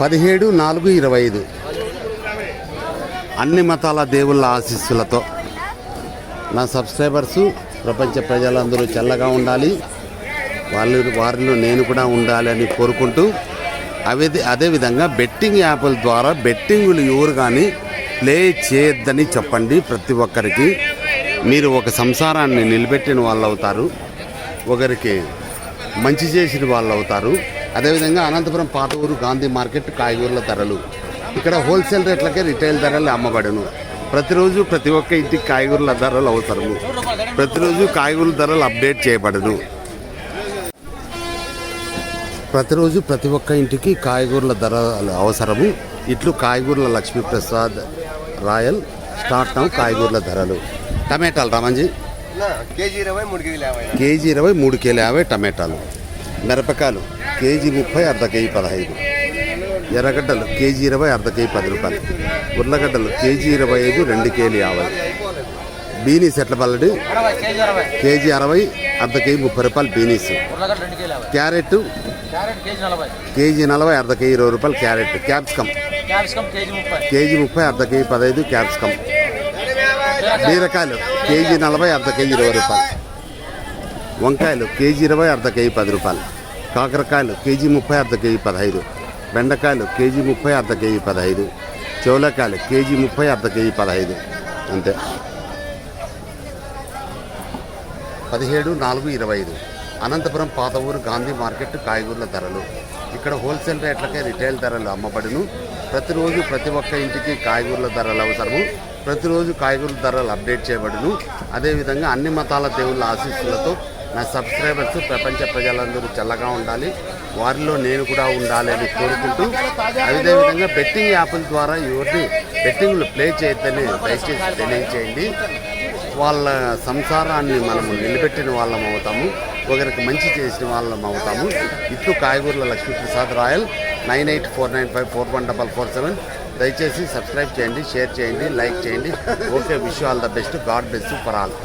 పదిహేడు నాలుగు ఇరవై ఐదు అన్ని మతాల దేవుళ్ళ ఆశీస్సులతో నా సబ్స్క్రైబర్సు ప్రపంచ ప్రజలందరూ చల్లగా ఉండాలి. వాళ్ళు వారిలో నేను కూడా ఉండాలి అని కోరుకుంటూ అవి అదేవిధంగా బెట్టింగ్ యాప్ల ద్వారా బెట్టింగులు ఎవరు కానీ ప్లే చేయొద్దని చెప్పండి ప్రతి ఒక్కరికి. మీరు ఒక సంసారాన్ని నిలబెట్టిన వాళ్ళు అవుతారు ఒకరికి మంచి చేసిన వాళ్ళు అవుతారు అదేవిధంగా అనంతపురం పాత ఊరు గాంధీ మార్కెట్ కాయగూరల ధరలు. ఇక్కడ హోల్సేల్ రేట్లకే రిటైల్ ధరలు అమ్మబడును. ప్రతిరోజు ప్రతి ఒక్క ఇంటికి కాయగూరల ధరలు అవసరము. ప్రతిరోజు కాయగూరల ధరలు అప్డేట్ చేయబడను ప్రతిరోజు ప్రతి ఒక్క ఇంటికి కాయగూరల ధర అవసరము. ఇట్లు కాయగూరల లక్ష్మీప్రసాద్ రాయల్ స్టార్ట్ నౌ కాయగూరల ధరలు. టమాటాలు రామంజీ. కేజీ ఇరవై మూడు కేజీలు యాభై. కేజీ ఇరవై మూడు కేజీ యాభై టమాటాలు. మిరపకాయలు కేజీ ముప్పై అర్ధ కేజీ పదహైదు. ఎర్రగడ్డలు కేజీ ఇరవై అర్ధ కేజీ పది రూపాయలు. ఉర్లగడ్డలు కేజీ ఇరవై ఐదు రెండు కేజీ యాభై. బీనీస్ ఎట్ల పల్లడి కేజీ అరవై అర్ధ కేజీ ముప్పై రూపాయలు బీనీస్. కేజీ క్యారెట్ కేజీ నలభై అర్ధ కేజీ ఇరవై రూపాయలు క్యారెట్. క్యాప్సికమ్ కేజీ ముప్పై కేజీ ముప్పై అర్ధ కేజీ పదహైదు క్యాప్సికమ్ బీరకాయలు కేజీ నలభై అర్ధ కేజీ ఇరవై రూపాయలు. వంకాయలు కేజీ ఇరవై అర్ధ కేజీ పది రూపాయలు. కాకరకాయలు కేజీ ముప్పై అర్ధ కేజీ పదహైదు. బెండకాయలు కేజీ ముప్పై అర్ధ కేజీ పదహైదు. చెవులకాయలు కేజీ ముప్పై అర్ధ కేజీ పదహైదు. అంతే. పదిహేడు నాలుగు ఇరవై ఐదు. అనంతపురం పాత ఊరు గాంధీ మార్కెట్ కాయగూరల ధరలు. ఇక్కడ హోల్సేల్ రేట్లకే రిటైల్ ధరలు అమ్మబడును. ప్రతిరోజు ప్రతి ఒక్క ఇంటికి కాయగూరల ధరలు అవసరము. ప్రతిరోజు కాయగూరల ధరలు అప్డేట్ చేయబడును. అదేవిధంగా అన్ని మతాల దేవుళ్ళ ఆశీస్సులతో నా సబ్స్క్రైబర్స్ ప్రపంచ ప్రజలందరూ చల్లగా ఉండాలి. వారిలో నేను కూడా ఉండాలి అని కోరుకుంటూ అదేవిధంగా బెట్టింగ్ యాప్ల ద్వారా ఎవరిని బెట్టింగ్లు ప్లే చేయొద్దని దయచేసి తెలియచేయండి వాళ్ళ సంసారాన్ని మనము నిలబెట్టిన వాళ్ళం అవుతాము. ఒకరికి మంచి చేసిన వాళ్ళం అవుతాము. ఇట్లు కాయగూరల Lakshmiprasad royal nine eight four nine five four one double four seven. దయచేసి సబ్స్క్రైబ్ చేయండి షేర్ చేయండి లైక్ చేయండి. Okay wish all the best. God best for all.